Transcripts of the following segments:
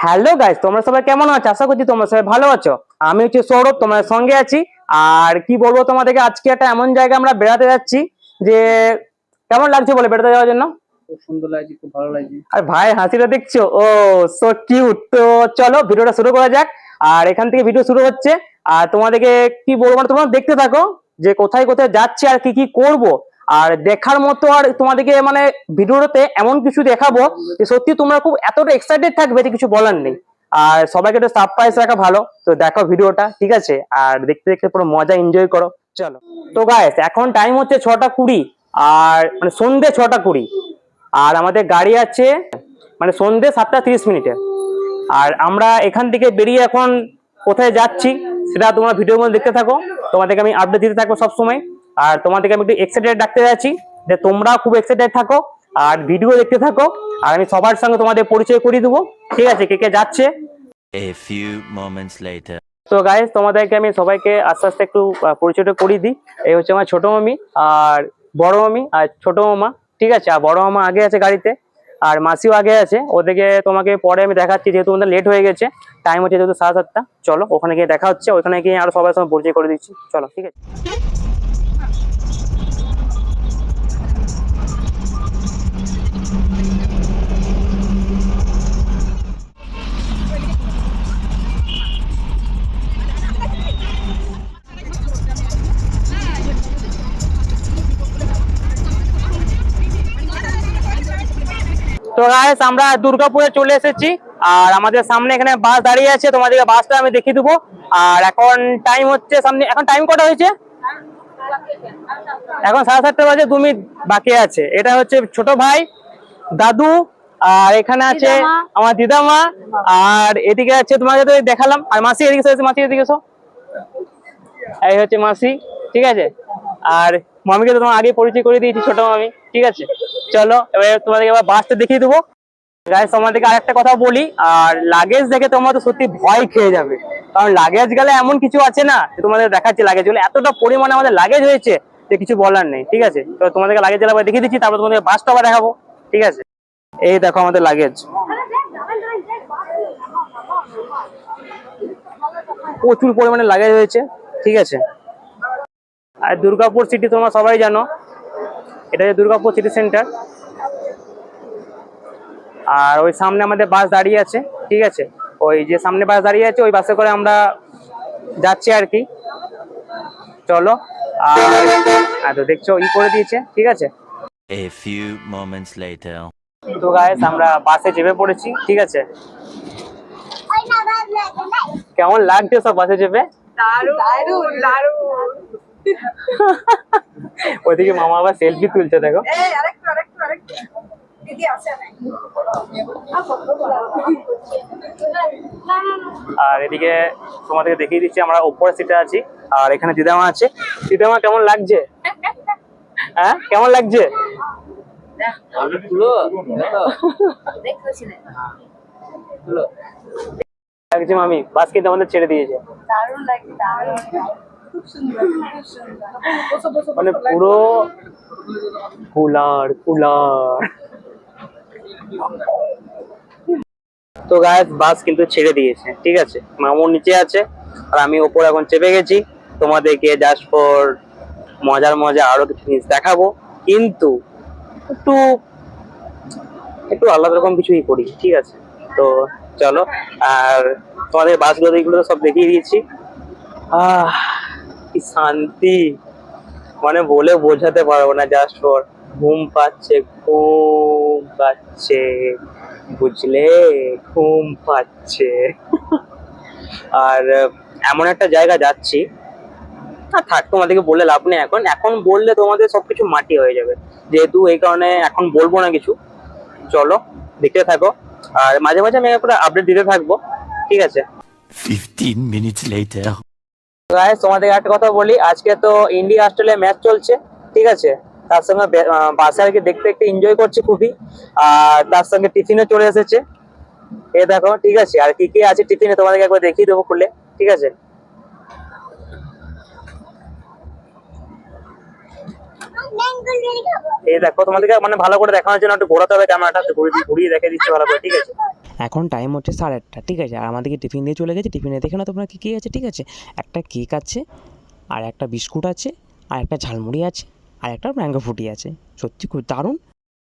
Hello guys তোমরা সবাই কেমন আছো? আশা করছি তোমরা সবাই ভালো আছো। আমি হচ্ছে সৌরভ তোমাদের সঙ্গে আছি। আর কি বলব তোমাদেরকে আজকে একটা এমন জায়গা আমরা বেড়াতে যাচ্ছি যে কেমন লাগছে বলে বেড়াতে যাওয়ার জন্য? সুন্দর লাগছে খুব ভালো লাগছে। আর ভাই হাসিটা দেখছ? ও সো কিউট তো চলো ভিডিওটা শুরু করা যাক। আর এখান থেকে ভিডিও শুরু হচ্ছে। আর তোমাদেরকে কি বলব তোমরা দেখতে থাকো যে কোথায় কোথায় যাচ্ছে আর কি কি করব। আর দেখার মতো আর তোমাদেরকে মানে ভিডিওতে এমন কিছু দেখাবো যে সত্যি তোমরা খুব এতটা এক্সাইটেড থাকবে কিছু বলার নেই। আর সবাইকে একটু সারপ্রাইজ রাখা ভালো। তো দেখো ভিডিওটা, ঠিক আছে? আর দেখতে দেখতে পুরো মজা এনজয় করো। চলো। তো গাইস এখন টাইম হচ্ছে ছটা কুড়ি। আর মানে সন্ধে ছটা কুড়ি। আর আমাদের গাড়ি আছে মানে সন্ধে সাতটা তিরিশ মিনিটে। আর আমরা এখান থেকে বেরিয়ে এখন কোথায় যাচ্ছি, সেটা তোমরা ভিডিওর মধ্যে দেখতে থাকো। তোমাদেরকে আমি আপডেট দিতে থাকব সবসময়। আর তোমাদেরকে আমি একটু এক্সাইটেড রাখতে যাচ্ছি যে তোমরা খুব এক্সাইটেড থাকো আর ভিডিও দেখতে থাকো। আর আমি সবার সঙ্গে তোমাদের পরিচয় করিয়ে দেবো। ঠিক আছে কে কে যাচ্ছে? A few moments later. তো গাইজ তোমাদেরকে আমি সবাইকে আস্তে আস্তে একটু পরিচয়টা করিয়ে দিই। এই হচ্ছে আমার ছোট মামি আর বড় মামি আর ছোট মামা। ঠিক আছে আর বড় মামা আগে আছে গাড়িতে আর মাসিও আগে আছে। ওদেরকে তোমাকে পরে আমি দেখাচ্ছি যেহেতু আমাদের লেট হয়ে গেছে। টাইম হচ্ছে যেহেতু সাড়ে সাতটা। চলো ওখানে গিয়ে দেখা হচ্ছে। ওখানে গিয়ে আরও সবার সঙ্গে পরিচয় করে দিচ্ছি। চলো ঠিক আছে। তো গাইস আমরা দুর্গাপুরে চলে এসেছি। আর আমাদের সামনে এখানে বাস দাঁড়িয়ে আছে তোমাদেরকে বাসটা আমি দেখিয়ে দেবো। আর এখন টাইম হচ্ছে সামনে এখন টাইম কটা হয়েছে? এখন সাড়ে সাতটা বাজে দু মিনিট বাকি আছে। এটা হচ্ছে ছোট ভাই দাদু আর এখানে আছে। আমার দিদামা। আর এদিকে আছে তোমাকে তো দেখালাম। আর মাসি এদিকে মাসি এদিকে এসো। এই হচ্ছে মাসি ঠিক আছে? আর মামিকে তো তোমার আগে পরিচয় করে দিয়েছি ছোট মামি ঠিক আছে? চলো, এবার তোমাদেরকে এবার বাসটা দেখিয়ে দেবো। গাইস তোমাদেরকে আরেকটা কথা বলি, আর লাগেজ দেখে তোমরা তো সত্যি ভয় খেয়ে যাবে। কারণ লাগেজ গেলে এমন কিছু আছে না তোমাদের দেখাচ্ছি লাগেজগুলো। এতটা পরিমাণে আমাদের লাগেজ হয়েছে যে কিছু বলার নেই, ঠিক আছে? তো তোমাদেরকে লাগেজ আবার দেখিয়ে দিচ্ছি, তারপর তোমাদের বাসটা আবার দেখাবো, ঠিক আছে? এই দেখো আমাদের লাগেজ প্রচুর পরিমাণে লাগেজ হয়েছে, ঠিক আছে? আর দুর্গাপুর সিটি তোমরা সবাই জানো এটা হচ্ছে দুর্গাপুর সিটি সেন্টার আর ওই সামনে আমাদের বাস দাঁড়িয়ে আছে ঠিক আছে? ওই যে সামনে বাস দাঁড়িয়ে আছে ওই বাসে করে আমরা যাচ্ছি আর কি। চলো আর আর তো দেখছ ই করে দিয়েছে ঠিক আছে? A few moments later. তো গাইস আমরা বাসে চেপে পড়েছি ঠিক আছে? কেমন লাগছে সব বাসে চেপে? দারুণ দারুণ দারুণ। ওইদিকে মামা আবার সেলফি তুলছে দেখো। আর এদিকে তোমাদেরকে দেখিয়ে দিচ্ছি আমরা উপরের সিটে আছি আর এখানে দিদামা আছে। দিদামা কেমন লাগছে? হ্যাঁ কেমন লাগছে? লাগছে মামি। বাস কিন্তু আমাদের ছেড়ে দিয়েছে। দারুণ লাগে দারুণ মানে পুরো কুলার কুলার। তো গায়ে বাস কিন্তু ছেড়ে দিয়েছে, ঠিক আছে? মামুর নিচে আছে, আর আমি ওপর এখন চেপে গেছি। তোমাদেরকে জাস্ট ফর মজার মজা আরও কিছু জিনিস দেখাবো। কিন্তু একটু একটু আলাদা রকম কিছুই করি, ঠিক আছে? তো চলো, আর তোমাদের বাসগুলো এইগুলো সব দেখিয়ে দিয়েছি। আহ কি শান্তি? মানে বলে বোঝাতে পারব না জাস্ট ফর ঘুম পাচ্ছে ঘুম পাচ্ছে। বুঝলে? ঘুম পাচ্ছে। আর, এমন একটা জায়গা যাচ্ছি। আর থাক, তোমাদেরকে বলে লাভ নেই এখন। এখন বললে তোমাদের সবকিছু মাটি হয়ে যাবে। যেহেতু এই কারণে এখন বলব না কিছু। চলো, দেখতে থাকো। আর মাঝে মাঝে আমি একটা আপডেট দিতে থাকব। ঠিক আছে? 15 minutes later. গাইস তোমাদের একটা কথা বলি, আজকে তো ইন্ডিয়া অস্ট্রেলিয়া ম্যাচ চলছে, ঠিক আছে? তার সঙ্গে বাসে আর কি দেখতে দেখতে এনজয় করছি খুবই, আর তার সঙ্গে টিফিনও চলে এসেছে। এ দেখো, ঠিক আছে? আর কি কি আছে টিফিনে তোমাদেরকে একবার দেখিয়ে দেবো খুলে, ঠিক আছে? এই দেখো, তোমাদেরকে মানে ভালো করে দেখানোর জন্য একটু ঘোরাতে হবে, ক্যামেরাটা ঘুরিয়ে ঘুরিয়ে দেখে দিচ্ছে ভালো করে, ঠিক আছে? এখন টাইম হচ্ছে সাড়ে আটটা ঠিক আছে? আর আমাদেরকে টিফিন দিয়ে চলে গেছে। টিফিনে দেখে না তোমরা কী কী আছে ঠিক আছে? একটা কেক আছে আর একটা বিস্কুট আছে আর একটা ঝালমুড়ি আছে আর একটা ম্যাঙ্গো ফুটি আছে। সত্যি খুব দারুণ।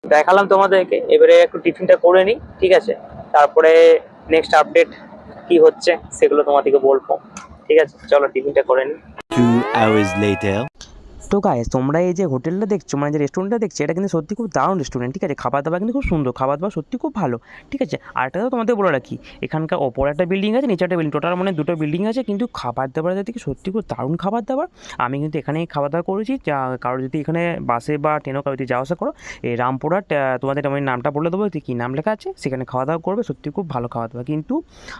দেখালাম তোমাদেরকে এবারে একটু টিফিনটা করে নিই ঠিক আছে? তারপরে নেক্সট আপডেট কি হচ্ছে সেগুলো তোমাদেরকে বলব ঠিক আছে? চলো টিফিনটা করে নিই। Two hours later. তো গাইস তোমরা এই যে হোটেলটা দেখছ মানে যে রেস্টুরেন্টটা দেখছ, এটা কিন্তু সত্যি খুব দারুণ রেস্টুরেন্ট ঠিক আছে? খাবার দাবার কিন্তু খুব সুন্দর খাবার দাবার সত্যি খুব ভালো, ঠিক আছে? আর একটা তোমাদের বলে রাখি, এখানকার ওপরে একটা বিল্ডিং আছে, নিচে একটা বিল্ডিং টোটাল মানে দুটো বিল্ডিং আছে, কিন্তু খাবার দাবার থেকে সত্যি খুব দারুণ খাবার দাবার আমি কিন্তু এখানেই খাওয়া দাওয়া করেছি কারও যদি এখানে বাসে বা ট্রেনও কারও যদি যাওয়া আসা করো এই রামপুরহাট তোমাদের আমি নামটা বলে দেবো কী নাম লেখা আছে, সেখানে খাওয়া দাওয়া করবে, সত্যি খুব ভালো খাওয়া দাওয়া কিন্তু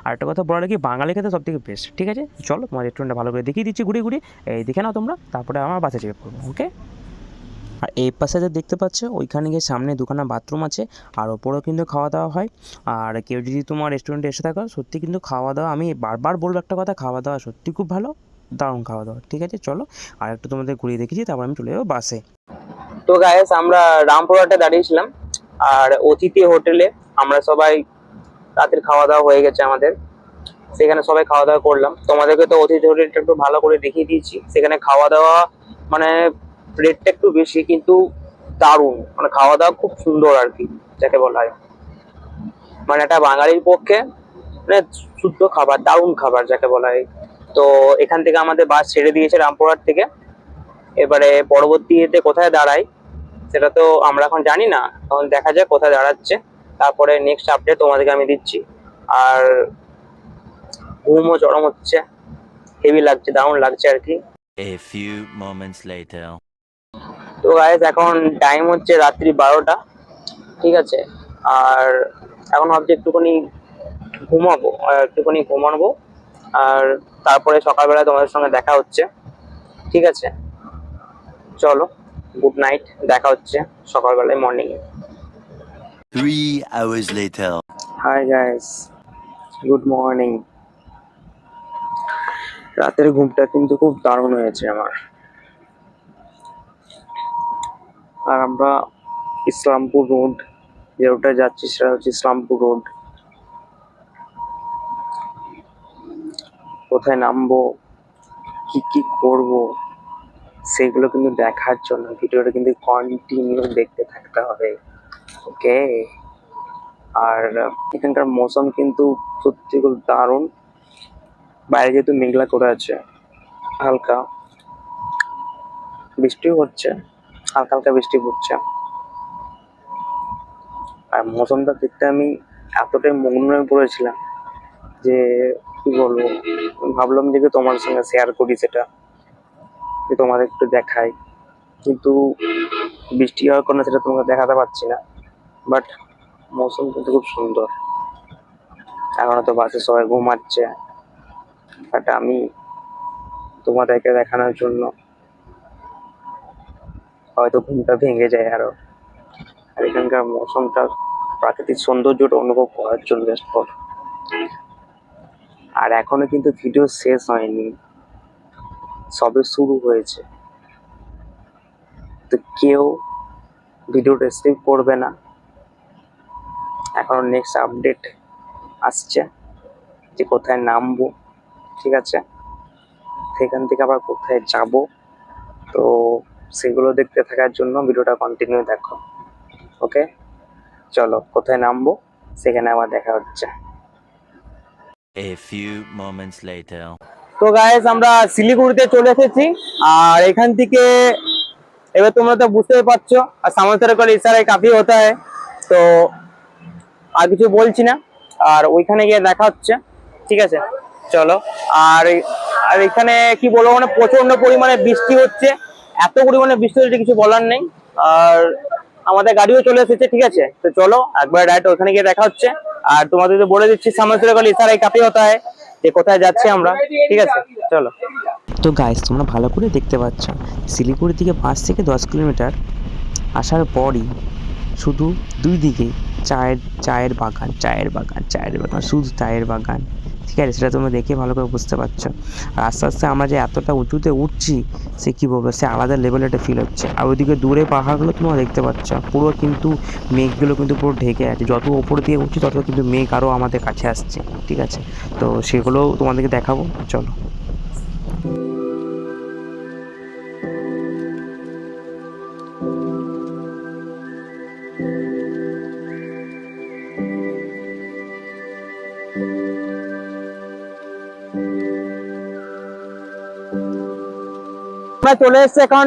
আরেকটা কথা বলা রাখি, বাঙালি খেতে সব থেকে বেস্ট ঠিক আছে? চলো তোমার রেস্টুরেন্টটা ভালো করে দেখিয়ে দিচ্ছি ঘুরে ঘুরে এই দেখে নাও তোমরা, তারপরে আমার বাসে চেক করব ওকে আর এই পাশে যে দেখতে পাচ্ছ, ওইখানে গিয়ে সামনে দুখানা বাথরুম আছে, আর ওপরেও কিন্তু খাওয়া দাওয়া হয়। আর কেউ যদি তোমার রেস্টুরেন্টে এসে থাকো, সত্যি কিন্তু খাওয়া দাওয়া, আমি বারবার বলব একটা কথা, খাওয়া দাওয়া সত্যি খুব ভালো, দারুণ খাওয়া দাওয়া, ঠিক আছে? চলো, আর একটু তোমাদের ঘুরিয়ে দেখেছি তারপর আমি চলে যাব বাসে তো গায়েস আমরা রামপুরহাটে দাঁড়িয়েছিলাম, আর অতিথি হোটেলে আমরা সবাই রাতের খাওয়া দাওয়া হয়ে গেছে আমাদের। সেখানে সবাই খাওয়া দাওয়া করলাম। তোমাদেরকে তো অতিথি হোটেলটা একটু ভালো করে দেখিয়ে দিয়েছি। সেখানে খাওয়া দাওয়া মানে রেটটা একটু বেশি, কিন্তু দারুণ। মানে খাওয়া দাওয়া খুব সুন্দর আর কি, যাকে বলা হয়। মানে একটা বাঙালির পক্ষে মানে শুদ্ধ খাবার, দারুণ খাবার, যাকে বলা হয়। তো এখান থেকে আমাদের বাস ছেড়ে দিয়েছে রামপুরহাট থেকে। এবারে পরবর্তী এতে কোথায় দাঁড়ায়, সেটা তো আমরা এখন জানি না। এখন দেখা যাক কোথায় দাঁড়াচ্ছে। তারপরে নেক্সট আপডেট তোমাদেরকে আমি দিচ্ছি। আর ঘুমও চরম হচ্ছে। হেভি লাগছে, দারুণ লাগছে আর কি। A few moments later. তো গাইজ এখন টাইম হচ্ছে রাত্রি বারোটা ঠিক আছে আর এখন ভাবছি একটুখানি ঘুমাবো একটুখানি ঘুমাবো আর তারপরে সকালবেলা তোমাদের সঙ্গে দেখা হচ্ছে ঠিক আছে চলো গুড নাইট দেখা হচ্ছে সকালবেলায় morning Three hours later. Hi guys good morning রাতের ঘুমটা কিন্তু খুব দারুণ হয়েছে আমার। আর আমরা ইসলামপুর রোড যে রোডটা যাচ্ছি সেটা হচ্ছে ইসলামপুর রোড। কোথায় নামবো, কি কি করব, সেগুলো কিন্তু দেখার জন্য। ভিডিওটা কিন্তু কন্টিনিউ দেখতে থাকতে হবে ওকে আর এখানকার মৌসুম কিন্তু সত্যি খুব দারুণ। বাইরে যেহেতু মেঘলা করে আছে। হালকা বৃষ্টিও হচ্ছে, হালকা হালকা বৃষ্টি পড়ছে। আর মৌসুমটা দেখতে আমি এতটাই মগ্ন হয়ে পড়েছিলাম যে, কি বলব, ভাবলাম যে তোমার সঙ্গে শেয়ার করি সেটা, যে তোমাদের একটু দেখাই। কিন্তু বৃষ্টি হওয়ার কারণে সেটা তোমাকে দেখাতে পারছি না। বাট মৌসুম কিন্তু খুব সুন্দর। এখনও তো বাসে সবাই ঘুমাচ্ছে। বাট আমি তোমাদেরকে দেখানোর জন্য হয়তো ঘুমটা ভেঙে যায় আরও। আর এখানকার মৌসুমটা প্রাকৃতিক সৌন্দর্যটা অনুভব করার জন্য। আর এখনও কিন্তু ভিডিও শেষ হয়নি। সবে শুরু হয়েছে। তো কেউ ভিডিওটা স্কিপ করবে না। এখন নেক্সট আপডেট আসছে যে কোথায় নামবো। ঠিক আছে? সেখান থেকে আবার কোথায় যাব? তো সেগুলো দেখতে থাকার জন্য ভিডিওটা কন্টিনিউ দেখো ওকে চলো কোথায় নামবো? সেখানে আবার দেখা হচ্ছে। A few moments later. তো গাইস আমরা শিলিগুড়িতে চলে এসেছি আর এখান থেকে এবার তোমরা তো বুঝতেই পারছ আর সামন্তরে করে ইশারায় কাফি হতে হয় তো আর কিছু বলছি না আর ওইখানে গিয়ে দেখা হচ্ছে ঠিক আছে? চলো। আর আর এখানে কি বলব মানে প্রচণ্ড পরিমাণে বৃষ্টি হচ্ছে। এত পরিমাণে বৃষ্টি হচ্ছে, কিছু বলার নেই। আর আমাদের গাড়িও চলে এসেছে, ঠিক আছে? তো চলো, একবার ডাইরেক্ট ওখানে গিয়ে দেখা হচ্ছে। আর তোমাদের তো বলে দিচ্ছি সামন্তরে করে ইশারায় কাফি হতে হয় যে কোথায় যাচ্ছি আমরা, ঠিক আছে? চলো। তো গাইস তোমরা ভালো করে দেখতে পাচ্ছ শিলিগুড়ি থেকে পাঁচ থেকে দশ কিলোমিটার আসার পরই শুধু দুই দিকে চায়ের চায়ের বাগান চায়ের বাগান চায়ের বাগান, শুধু চায়ের বাগান। ঠিক আছে, সেটা তোমরা দেখে ভালো করে বুঝতে পারছ। আর আস্তে আস্তে আমরা যে এতটা উঁচুতে উঠছি, সে কী বলব, সে আলাদা লেভেলে একটা ফিল হচ্ছে। আর ওইদিকে দূরে পাহাড়গুলো তোমরা দেখতে পাচ্ছ, পুরো কিন্তু মেঘগুলো কিন্তু পুরো ঢেকে আছে। যত ওপর দিয়ে উঠছি, তত কিন্তু মেঘ আরও আমাদের কাছে আসছে, ঠিক আছে? তো সেগুলোও তোমাদেরকে দেখাবো, চলো। আমরা চলে এসেছি এখন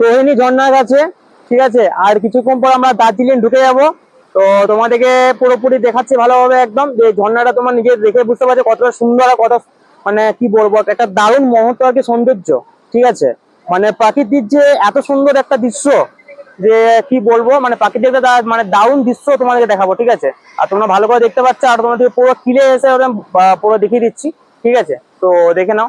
রোহিণী, ঝর্ণার কাছে, ঠিক আছে? আর কিছুক্ষণ পর আমরা দার্জিলিং ঢুকে যাব। তো তোমাদেরকে পুরোপুরি দেখাচ্ছি ভালোভাবে একদম যে ঝর্ণাটা তোমার নিজে দেখে বুঝতে পারছ কতটা সুন্দর আর কত মানে কি বলব, একটা দারুণ মুহূর্ত আর কি সৌন্দর্য, ঠিক আছে? মানে প্রাকৃতিক যে এত সুন্দর একটা দৃশ্য, যে কি বলব মানে প্রাকৃতিক মানে দারুণ দৃশ্য তোমাদেরকে দেখাবো, ঠিক আছে? আর তোমরা ভালো করে দেখতে পাচ্ছ, আর তোমাদেরকে পুরো কিলে এসে পুরো দেখিয়ে দিচ্ছি, ঠিক আছে? তো দেখে নাও।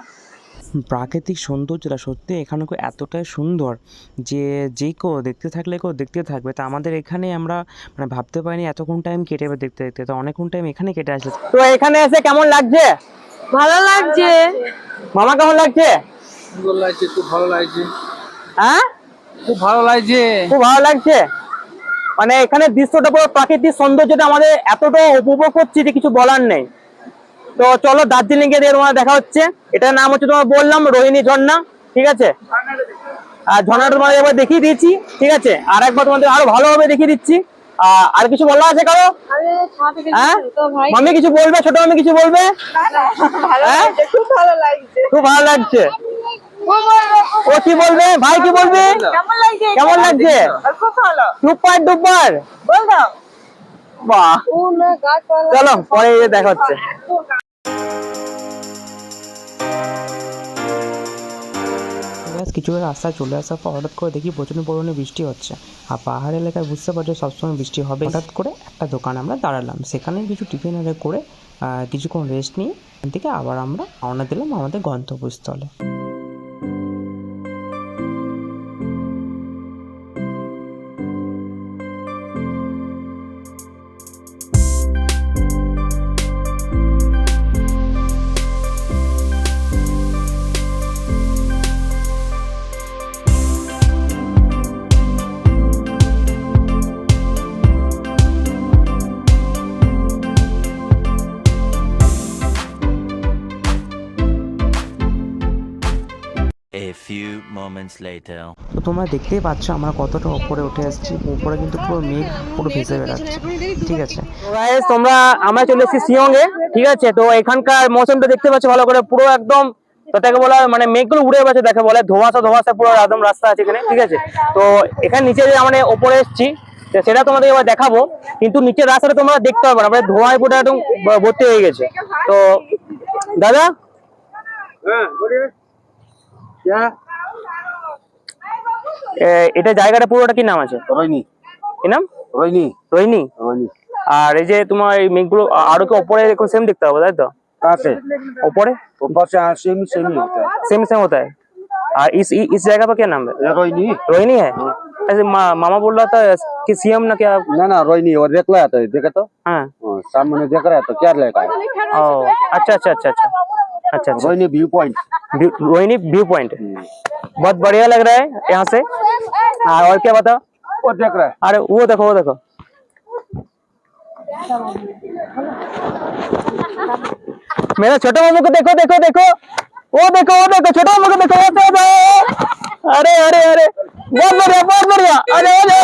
প্রাকৃতিক সৌন্দর্যটা সত্যি এখানে এতটাই সুন্দর যে যে কেউ দেখতে থাকলে কেউ দেখতে থাকবে। তা আমাদের এখানে আমরা মানে ভাবতে পারিনি এতক্ষণ টাইম কেটে যাবে দেখতে দেখতে। তো অনেকক্ষণ টাইম এখানে কেটে আসলে তো এখানে এসে কেমন লাগছে? ভালো লাগছে। মামা কেমন লাগছে? সুন্দর লাগছে খুব ভালো লাগছে। হ্যাঁ? খুব ভালো লাগছে। খুব ভালো লাগছে। মানে এখানে দৃশ্যটা পুরো প্রাকৃতিক সৌন্দর্যটা আমাদের এতটা উপভোগ করছি যে কিছু বলার নেই। তো চলো দার্জিলিং এ তোমার দেখা হচ্ছে। এটার নাম হচ্ছে তোমার বললাম রোহিণী ঝর্ণা ঠিক আছে? আর ঝর্ণাটা তোমাদের একবার দেখিয়ে দিয়েছি ঠিক আছে? আর একবার তোমাদের আরও ভালোভাবে দেখিয়ে দিচ্ছি। আর কিছু বলা আছে কারও? হ্যাঁ? মামি কিছু বলবে? ছোট মামি কিছু বলবে? হ্যাঁ? খুব ভালো লাগছে। খুব ভালো লাগছে। ও কি বলবে? ভাই কি বলবে? কেমন লাগছে? বল দাও। বাহ। ও না গাছপালা চলো পরে দেখা হচ্ছে। কিছু রাস্তায় চলে আসার পর হঠাৎ করে দেখি প্রচণ্ড পরিমাণে বৃষ্টি হচ্ছে। আর পাহাড় এলাকায় বুঝতে পারছ সবসময় বৃষ্টি হবে। হঠাৎ করে একটা দোকানে আমরা দাঁড়ালাম। সেখানে কিছু টিফিন করে কিছুক্ষণ রেস্ট নিয়ে থেকে আবার আমরা রওনা দিলাম আমাদের গন্তব্যস্থলে। Few moments later. তো তোমরা দেখতেই পাচ্ছ আমরা কতটা উপরে উঠে আসছি উপরে কিন্তু পুরো মেঘ পুরো ভেসে বেড়াচ্ছে। ঠিক আছে। guys, তোমরা আমরা চলে এসেছি শিলং এ ঠিক আছে? তো এখানকার মৌসুমটা দেখতে পাচ্ছ ভালো করে পুরো একদম তাকে বলা মানে মেঘগুলো উড়ে গেছে দেখে বলে ধোঁয়াশা ধোঁয়াশা পুরো একদম রাস্তা আছে এখানে ঠিক আছে? তো এখানে নিচে যে আমরা ওপরে এসেছি তো সেটা তোমাদের এবার দেখাবো কিন্তু নিচের রাস্তাটা তোমরা দেখতে পারবে না মানে ধোঁয়ায় পুরো একদম ভর্তি হয়ে গেছে। তো দাদা? এ, এটা জায়গাটা পুরোটা কি নাম আছে রইনি কি নাম রইনি রোহিনী রইনি আর এই যে তোমার এই মেঘগুলো আ- আরো কি ওপরে সেম দেখতে হবে তাই তো कहाँ से ऊपर ऊपर से हाँ सेम ही सेम ही होता है सेम सेम होता है और इस इ- इस जगह पर क्या नाम है ये रोहिनी रोहिणी है ऐसे मा, मामा बोल रहा था कि सीएम ना क्या ना ना रोहिनी और देख लो तो देखा तो हाँ हाँ, सामने देख रहा है तो क्या लेगा है ओ अच्छा अच्छा अच्छा अच्छा अच्छा Rohini view point Rohini view point बहुत बढ़िया लग रहा है यहाँ से। हाँ और क्या बताओ? वो देख रहा है। अरे वो देखो वो देखो। मेरा छोटा मामू को देखो देखो देखो। वो देखो वो देखो छोटा मामू को देखो देखो। अरे अरे अरे। बहुत बढ़िया बहुत बढ़िया। अरे अरे।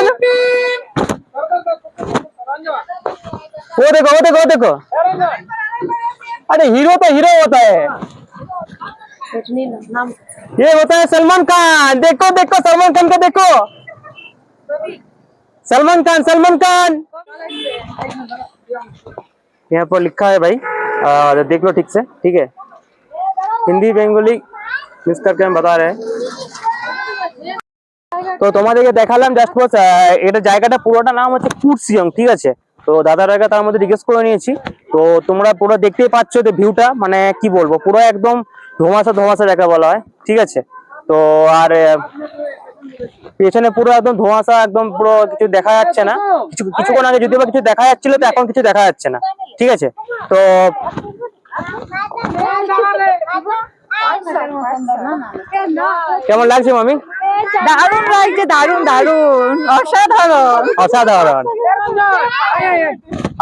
वो देखो वो देखो वो देखो। अरे हीरो तो हीरो होता है। ये होता है सलमान खान। देखो देखो सलमान खान को देखो। सलमान खान सलमान खान। यहाँ पर लिखा है भाई। आ, देख लो ठीक से ठीक है। हिंदी बेंगली मिक्स करके हम बता रहे हैं। তো তোমাদেরকে দেখালাম জাস্ট বস এটা জায়গাটা পুরোটা নাম হচ্ছে কুরসিয়ং ঠিক আছে তো দাদার আগে তার মধ্যে জিজ্ঞেস করে নিয়েছি তো তোমরা পুরো দেখতেই পাচ্ছ যে ভিউটা মানে কি বলব পুরো একদম ধোঁয়াশা ধোঁয়াশা জায়গা বলা হয় ঠিক আছে তো আর পেছনে পুরো একদম ধোঁয়াশা একদম পুরো কিছু দেখা যাচ্ছে না কিছু কিছুক্ষণ আগে যদিও বা কিছু দেখা যাচ্ছিল তো এখন কিছু দেখা যাচ্ছে না ঠিক আছে তো কেমন লাগছে মামি? দারুণ লাগছে দারুণ দারুণ। অসাধারণ। অসাধারণ।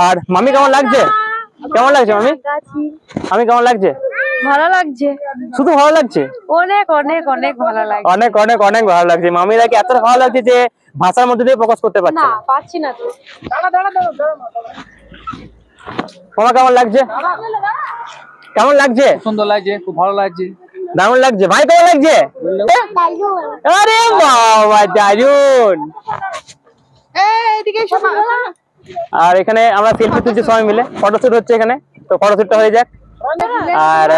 আর মামি কেমন লাগছে? কেমন লাগছে মামি? আমি কেমন লাগছে? ভালো লাগছে। শুধু ভালো লাগছে? অনেক অনেক অনেক ভালো লাগছে। অনেক অনেক অনেক ভালো লাগছে। মামিরা কি এতটা ভালো লাগছে যে ভাষার মধ্যে দিয়ে প্রকাশ করতে পারছে? না না পাচ্ছি না তো। তোমার কেমন লাগছে? কেমন লাগছে? সুন্দর লাগছে খুব ভালো লাগছে। দারুণ লাগছে। ভাই কেমন লাগছে? আরে বাবা দারুণ আর এখানে আমরা সেলফি তুলছি সবাই মিলে। ফটোশুট হচ্ছে এখানে। তো ফটোশুটটা হয়ে যাক। আর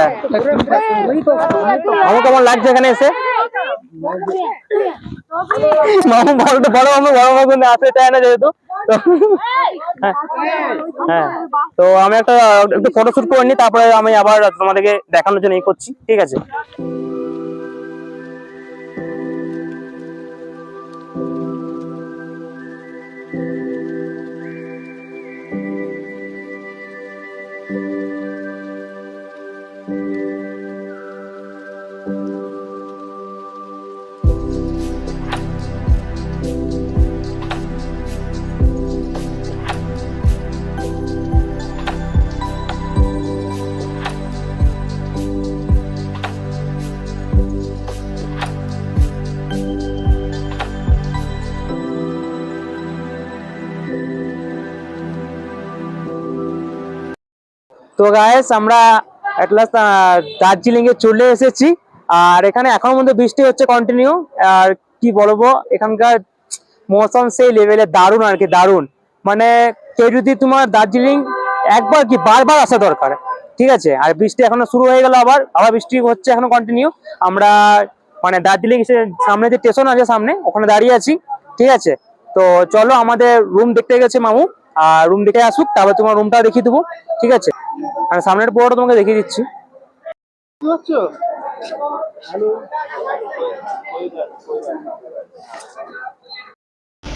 মামু কেমন লাগছে এখানে এসে? না যেহেতু। হ্যাঁ, হ্যাঁ। তো আমি একটা একটু ফটোশুট করে নিই তারপরে আমি আবার তোমাদেরকে দেখানোর জন্য এই করছি ঠিক আছে? তো গায়েস আমরা লাস্ট দার্জিলিং এ চলে এসেছি। আর এখানে এখনও মধ্যে বৃষ্টি হচ্ছে কন্টিনিউ আর কি বলব, এখানকার মৌসুম সেই লেভেলে দারুণ আর কি, দারুণ। মানে কেউ যদি তোমার দার্জিলিং একবার কি বারবার আসা দরকার, ঠিক আছে? আর বৃষ্টি এখনও শুরু হয়ে গেল আবার আবার বৃষ্টি হচ্ছে এখনও কন্টিনিউ আমরা মানে দার্জিলিং সামনে যে স্টেশন আছে সামনে, ওখানে দাঁড়িয়ে আছি, ঠিক আছে? তো চলো আমাদের রুম দেখতে গেছে মামু। আর রুম দেখে আসুক, তারপর তোমার রুমটা দেখিয়ে দেবো, ঠিক আছে? আর সামনের পুরোটা তোমাকে দেখিয়ে দিচ্ছি।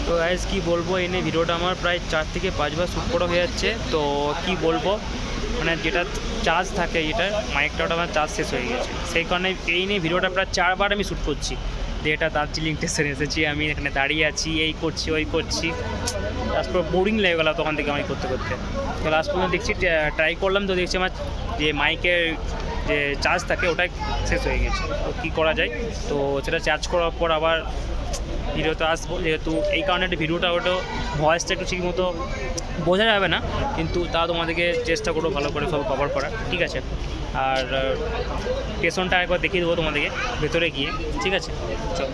তো গাইজ কি বলব? এই নিয়ে ভিডিওটা আমার প্রায় চার থেকে পাঁচবার শ্যুট করা হয়ে যাচ্ছে। তো কি বলব? মানে যেটা চার্জ থাকে যেটা মাইকটা ওটা আমার চার্জ শেষ হয়ে গেছে। সেই কারণে এই নিয়ে ভিডিওটা প্রায় চারবার আমি শ্যুট করছি। যে এটা দার্জিলিং স্টেশনে এসেছি, আমি এখানে দাঁড়িয়ে আছি, এই করছি, ওই করছি। লাস্ট পর বোরিং লেগে গেলো তখন থেকে আমি করতে করতে। তো লাস্ট পর্যন্ত দেখছি ট্রাই করলাম তো দেখছি আমার যে মাইকের যে চার্জ থাকে ওটাই শেষ হয়ে গেছে। তো কী করা যায়? তো সেটা চার্জ করার পর আবার ভিডিওতে আসব, যেহেতু এই কারণে একটা ভিডিওটা ওটা ভয়েসটা একটু ঠিক মতো বোঝা যাবে না, কিন্তু তাও তোমাদেরকে চেষ্টা করব ভালো করে সব কভার করার। ঠিক আছে? আর স্টেশনটা একবার দেখিয়ে দেবো তোমাদেরকে ভেতরে গিয়ে ঠিক আছে? চলো।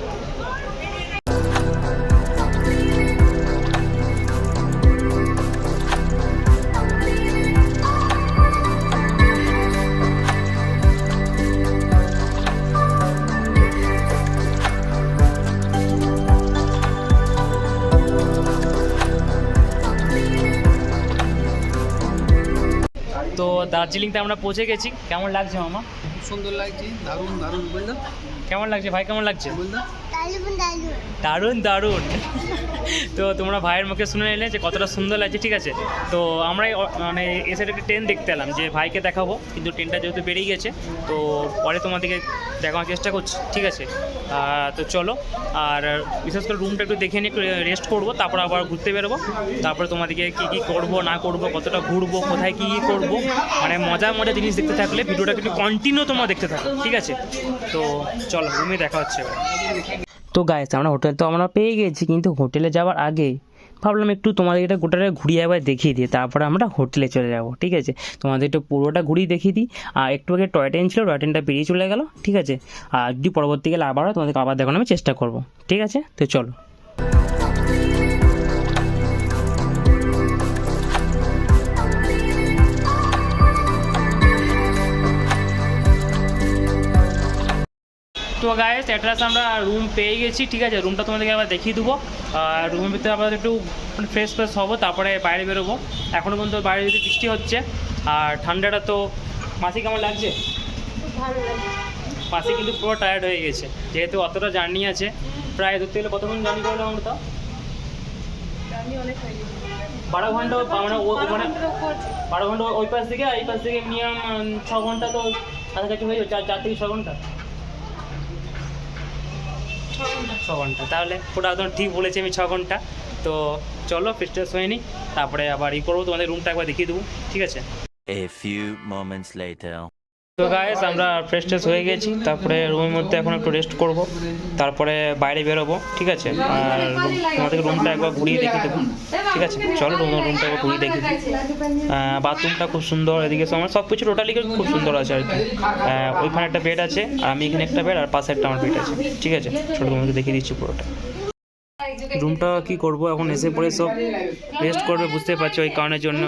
তো দার্জিলিংতে আমরা পৌঁছে গেছি। কেমন লাগছে মামা? সুন্দর লাগছে দারুণ দারুণ বুঝলাম কেমন লাগছে ভাই কেমন লাগছে? বুঝলাম দারুণ দারুণ। তো তোমরা ভাইয়ের মুখে শুনে নিলে যে কতটা সুন্দর লাগছে ঠিক আছে? তো আমরা মানে এসে একটা ট্রেন দেখতে এলাম যে ভাইকে দেখাবো কিন্তু ট্রেনটা যেহেতু বেরিয়ে গেছে তো পরে তোমাদেরকে দেখানোর চেষ্টা করছি ঠিক আছে? তো চলো আর বিশেষ করে রুমটা একটু দেখে নিয়ে একটু রেস্ট করব তারপর আবার ঘুরতে বেরোবো তারপরে তোমাদেরকে কী কী করব না করব কতটা ঘুরবো কোথায় কী কী করব মানে মজা মজা জিনিস দেখতে থাকলে ভিডিওটা একটু কন্টিনিউ তোমরা দেখতে থাকো, ঠিক আছে? তো চলো, রুমে দেখা হচ্ছে তো গাইস আমরা হোটেল তো আমরা পেয়ে গেছি, কিন্তু হোটেলে যাওয়ার আগে ভাবলাম একটু তোমাদের এটা গোটাটা ঘুরিয়ে একবার দেখিয়ে দিই, তারপরে আমরা হোটেলে চলে যাব, ঠিক আছে? তোমাদের একটু পুরোটা ঘুরিয়ে দেখিয়ে দিই। আর একটু আগে টয় ট্রেন ছিল টয় ট্রেনটা বেরিয়ে চলে গেল, ঠিক আছে? আর যদি পরবর্তীকালে আবার হয়, তোমাদেরকে আবার দেখানোর আমি চেষ্টা করব, ঠিক আছে? তো চলো। তো গাইস অ্যাড্রেস আমরা রুম পেয়ে গেছি, ঠিক আছে? রুমটা তোমাদেরকে আবার দেখিয়ে দেবো। আর রুমের ভিতরে আবার একটু মানে ফ্রেশ ফ্রেশ হব, তারপরে বাইরে বেরোবো। এখনও পর্যন্ত বাইরে যদি বৃষ্টি হচ্ছে, আর ঠান্ডাটা তো মাসি কেমন লাগছে? মাসি কিন্তু পুরো টায়ার্ড হয়ে গেছে, যেহেতু অতটা জার্নি আছে। প্রায় ধরতে গেলে কতক্ষণ জার্নি করলাম আমরা গেছি বারো ঘণ্টা মানে ও- ও- মানে বারো ঘণ্টা ওই পাশ থেকে এই পাশ থেকে মিনিমাম ছ ঘণ্টা তো কাছাকাছি হয়ে যাবে, চার চার থেকে ছ ঘণ্টা। ছ ঘণ্টা। তাহলে ওটা একদম ঠিক বলেছি আমি ছ ঘণ্টা। তো চলো ফেস্টেস হয়ে নিই তারপরে আবার ই করব, তোমাদের রুমটা একবার দেখিয়ে দেবো, ঠিক আছে? A few moments later. তো গাইস আমরা ফ্রেশ ট্রেশ হয়ে গেছি, তারপরে রুমের মধ্যে এখন একটু রেস্ট করব, তারপরে বাইরে বেরোবো, ঠিক আছে? আর তোমাদেরকে রুমটা একবার ঘুরিয়ে দেখিয়ে দেবো, ঠিক আছে? চলো রুম রুমটা একবার ঘুরিয়ে দিই। বাথরুমটা খুব সুন্দর, এদিকে আমার সব কিছু টোটালি খুব সুন্দর আছে আর কি। ওইখানে একটা বেড আছে, আর আমি এখানে একটা বেড আর পাশে একটা আমার বেড আছে, ঠিক আছে? ছোটো তোমাকে দেখিয়ে দিচ্ছি পুরোটা। রুমটা কি করব? এখন এসে পরে সব রেস্ট করবে, বুঝতে পারছ ওই কারণের জন্য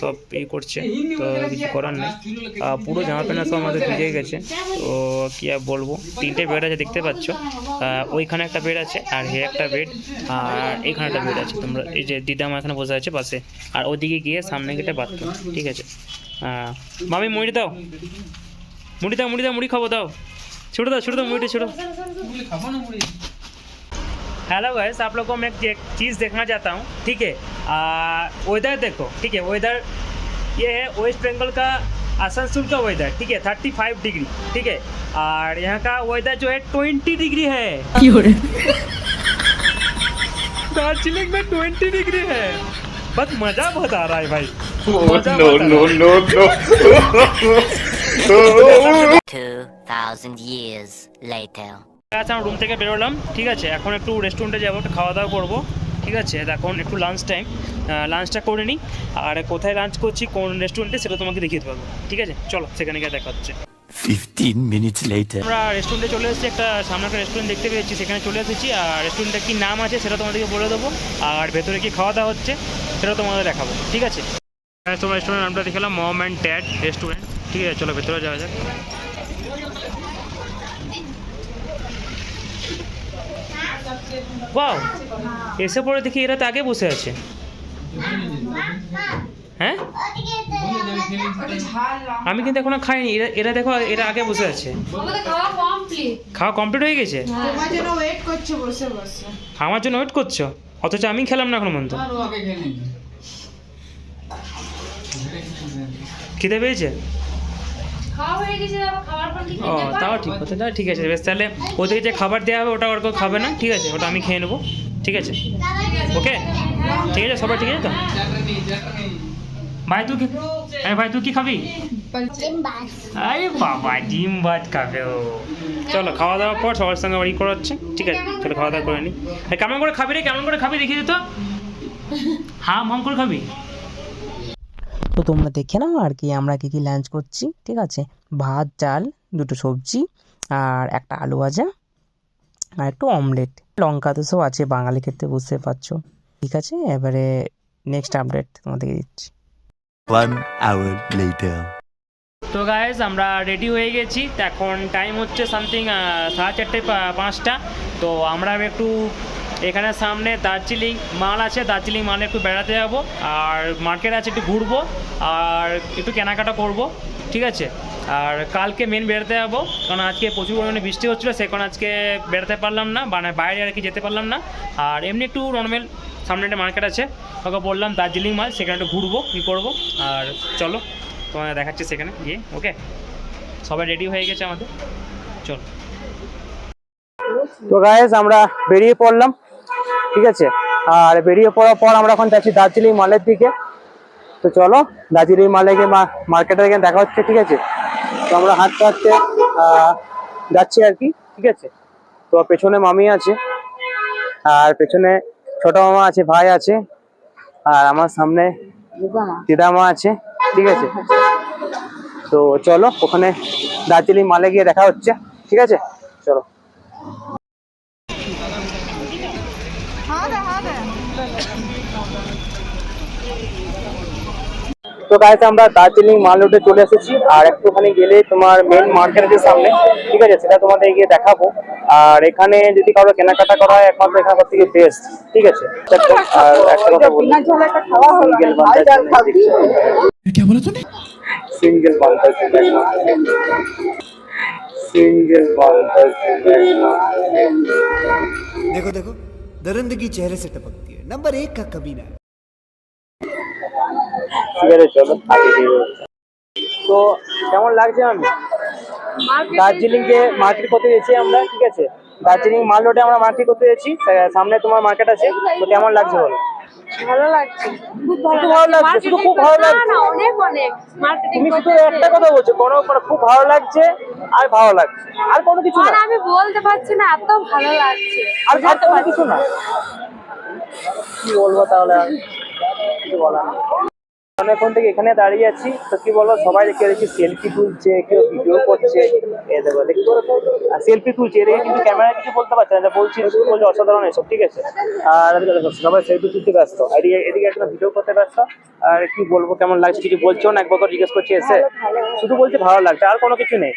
সব ই করছে। তো কিছু করার নেই। পুরো জামা প্যান্ট সব আমাদের ভিজে গেছে। তো কি আর বলব? তিনটে বেড আছে, দেখতে পাচ্ছ। ওইখানে একটা বেড আছে, আর হে একটা বেড আর এখানে একটা বেড আছে। তোমরা, এই যে দিদামা এখানে বসে আছে পাশে। আর ওদিকে গিয়ে সামনে গেটে বাথরুম ঠিক আছে? মামি, মুড়ি দাও। মুড়ি দাও মুড়ি দাও, মুড়ি খাব, দাও। ছোটো দাও ছোটো দাও, মুড়িটা ছোটো हेलो गाइस आप लोग को मैं एक चीज़ देखना चाहता हूँ। ठीक है? वेदर देखो। ठीक है वेदर ये है वेस्ट बंगाल का आसनसोल का वेदर ठीक है थर्टी फाइव डिग्री ठीक है? और यहाँ का वेदर जो है ट्वेंटी डिग्री है। दार्जिलिंग में ट्वेंटी डिग्री है। बस मज़ा बहुत आ रहा है भाई। मज़ा है। 2,000 years later. আচ্ছা আমরা রুম থেকে বেরোলাম ঠিক আছে? এখন একটু রেস্টুরেন্টে যাব একটু খাওয়া দাওয়া করব ঠিক আছে? এখন একটু লাঞ্চ টাইম লাঞ্চটা করে নিই। আর কোথায় লাঞ্চ করছি কোন রেস্টুরেন্টে সেটা তোমাকে দেখিয়ে দেবো ঠিক আছে? চলো সেখানে গিয়ে দেখা হচ্ছে। 15 minutes later. আমরা রেস্টুরেন্টে চলে এসেছি একটা সামনে একটা রেস্টুরেন্ট দেখতে পেয়েছি সেখানে চলে এসেছি। আর রেস্টুরেন্টটা কী নাম আছে সেটা তোমাদেরকে বলে দেবো। আর ভেতরে কি খাওয়া দাওয়া হচ্ছে সেটা তোমাদের দেখাবো ঠিক আছে? হ্যাঁ তোমার রেস্টুরেন্ট নামটা দেখালাম মম অ্যান্ড ড্যাড রেস্টুরেন্ট ঠিক আছে? চলো ভেতরে যাওয়া যাক। ওয়াও এসে পরে দেখি এরা তো আগে বসে আছে। হ্যাঁ? আমি কিন্তু এখনও খাইনি। এরা এরা দেখো এরা আগে বসে আছে। খাওয়া কমপ্লিট হয়ে গেছে? তোমার জন্য ওয়েট করছে বসে বসে। আমার জন্য ওয়েট করছ? অথচ আমি খেলাম না এখনও পর্যন্ত। খিদে পেয়েছে খাওয়া হয়ে গেছে আবার খাওয়ার পর কি ও তাও ঠিক কথা তাও ঠিক আছে। বেশ তাহলে ওদেরকে যে খাবার দেওয়া হবে ওটা ওর কেউ খাবে না? ঠিক আছে ওটা আমি খেয়ে নেব। ঠিক আছে? ওকে? ঠিক আছে সবাই ঠিক আছে তো? ভাই তুই কি আরে ভাই তুই কি খাবি? আরে বাবা ডিম ভাত খাবে ও। চলো খাওয়া দাওয়ার পর সবার সঙ্গে বাড়ি করা হচ্ছে ঠিক আছে চলো খাওয়া দাওয়া করে নি। কেমন করে খাবি রে? কেমন করে খাবি দেখিয়ে দে তো। হাম হাম করে খাবি? তো তোমরা দেখে নাও আর কি আমরা কী কী লাঞ্চ করছি ঠিক আছে? ভাত চাল দুটো সবজি আর একটা আলু ভাজা আর একটু অমলেট। লঙ্কা তো সব আছে বাঙালি ক্ষেত্রে বুঝতে পারছ। ঠিক আছে এবারে নেক্সট আপডেট তোমাদেরকে দিচ্ছি। তো গাইজ আমরা রেডি হয়ে গেছি। তো এখন টাইম হচ্ছে সামথিং সাড়ে চারটে পা- পাঁচটা। তো আমরা একটু এখানে সামনে দার্জিলিং মাল আছে, দার্জিলিং মালে একটু বেড়াতে যাব, আর মার্কেট আছে একটু ঘুরবো, আর একটু কেনাকাটা করব, ঠিক আছে? আর কালকে মেন বেরোতে যাব, কারণ আজকে প্রচুর পরিমাণে বৃষ্টি হচ্ছিল সে কারণে আজকে বেরোতে পারলাম না মানে বাইরে আর কি যেতে পারলাম না। আর এমনি একটু নর্মাল সামনে একটা মার্কেট আছে, ওকে বললাম দার্জিলিং মাল, সেখানে একটু ঘুরবো, কী করব? আর চলো তোমাদের দেখাচ্ছি সেখানে, গিয়ে, ওকে? সবাই রেডি হয়ে গেছে আমাদের, চলো। তো গাইস আমরা বেরিয়ে পড়লাম। ঠিক আছে? আর বেরিয়ে পড়ার পর আমরা এখন যাচ্ছি দার্জিলিং মালের দিকে। তো চলো দার্জিলিং মালে গিয়ে মার্কেটের এখানে দেখা হচ্ছে ঠিক আছে? তো আমরা হাঁটতে হাঁটতে যাচ্ছি আর কি ঠিক আছে? তো পেছনে মামি আছে আর পেছনে ছোট মামা আছে ভাই আছে আর আমার সামনে দিদামা আছে ঠিক আছে? তো চলো ওখানে দার্জিলিং মালে গিয়ে দেখা হচ্ছে ঠিক আছে? চলো। তো গাইস আমরা দার্জিলিং মাল রোডে চলে এসেছি আর একটুখানি গেলে তোমার মেন মার্কেটের সামনে ঠিক আছে সেটা তোমাদের গিয়ে দেখাবো আর এখানে যদি কারো কেনাকাটা করা হয় একমাত্র এখানে সব থেকে বেস্ট ঠিক আছে আর একটা কথা বলি সিঙ্গেল সিঙ্গেল বান্দার সিঙ্গেল বান্দার देखो देखो दरिंदगी चेहरे से टपकती है नंबर एक का कभी ना ঠিক আছে চলো। তো কেমন লাগছে আমি? দার্জিলিং যে মার্কেট করতে গেছি আমরা ঠিক আছে? দার্জিলিং মাল রোডে আমরা মার্কেট করতে গেছি সামনে তোমার মার্কেট আছে তো কেমন লাগছে বলো? ভালো লাগছে। খুব শুধু ভালো লাগছে শুধু খুব ভালো লাগছে। অনেক অনেক। তুমি শুধু একটা কথা বলছো কোনো মানে খুব ভালো লাগছে আর ভালো লাগছে। আর কোনো কিছু না। আমি বলতে পারছি না এত ভালো লাগছে। আর কোনো কিছু না। কি বলব তাহলে আর কিছু বলার আমি এখন থেকে এখানে দাঁড়িয়ে আছি। তো কি বলো সবাই দেখে দেখি সেলফি তুলছে, কেউ ভিডিও করছে। এ দেখো দেখি আর সেলফি তুলছে এদিকে কিন্তু ক্যামেরা কিছু বলতে পারছে না বলছি বলছে অসাধারণ এসব ঠিক আছে? আর সবাই সেলফি তুলতে ব্যস্ত। এদিকে এদিকে একটা ভিডিও করতে ব্যস্ত। আর কি বলব, কেমন লাগছে কিছু বলছো? না একবার জিজ্ঞেস করছে এসে। শুধু বলছে ভালো লাগছে, আর কোনো কিছু নেই।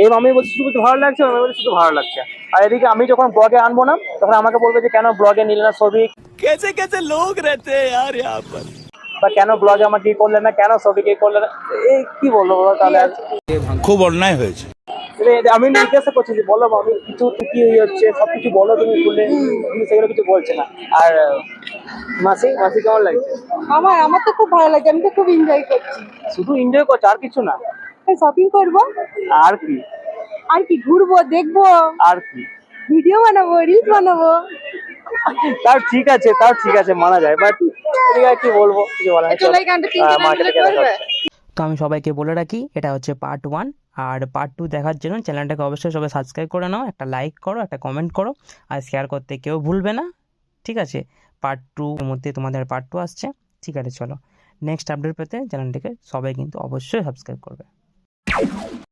এই আমি বলছি, শুধু ভালো লাগছে? আমি বলছি, শুধু ভালো লাগছে। আর এদিকে আমি যখন ব্লগে আনব না, তখন আমাকে বলবে যে, কেন ব্লগে নিলে না ছবি? কেসে কেসে লোক রেতে আর ইয়ার বা কেন ব্লগে আমাকে কি করলে না কেন ছবি কি করলে না এই কি বলব বলো তাহলে? আর? খুব অন্যায় হয়েছে। আমি জিজ্ঞাসা করছি যে বলো আমি কিছু কি হচ্ছে? সব কিছু বলো তুমি খুলে তুমি সেগুলো কিছু বলছে না। আর মাসি মাসি কেমন লাগছে? আমার আমার তো খুব ভালো লাগে আমি তো খুব এনজয় করছি। শুধু এনজয় করছ আর কিছু না? শপিং করব। আর কি? আর কি ঘুরবো দেখব। আর কি? ভিডিও বানাবো রিলস বানাবো। তার ঠিক আছে তাও ঠিক আছে মানা যায় বাট কি বলব কিছু করবে? তো আমি সবাইকে বলে রাখি এটা হচ্ছে পার্ট ওয়ান আর পার্ট টু দেখার জন্য চ্যানেলটাকে অবশ্যই সবাই সাবস্ক্রাইব করে নাও একটা লাইক করো একটা কমেন্ট করো আর শেয়ার করতে কেউ ভুলবে না ঠিক আছে? পার্ট টু এর মধ্যে তোমাদের পার্ট টু আসছে ঠিক আছে চলো। নেক্সট আপডেট পেতে চ্যানেলটিকে সবাই কিন্তু অবশ্যই সাবস্ক্রাইব করবে।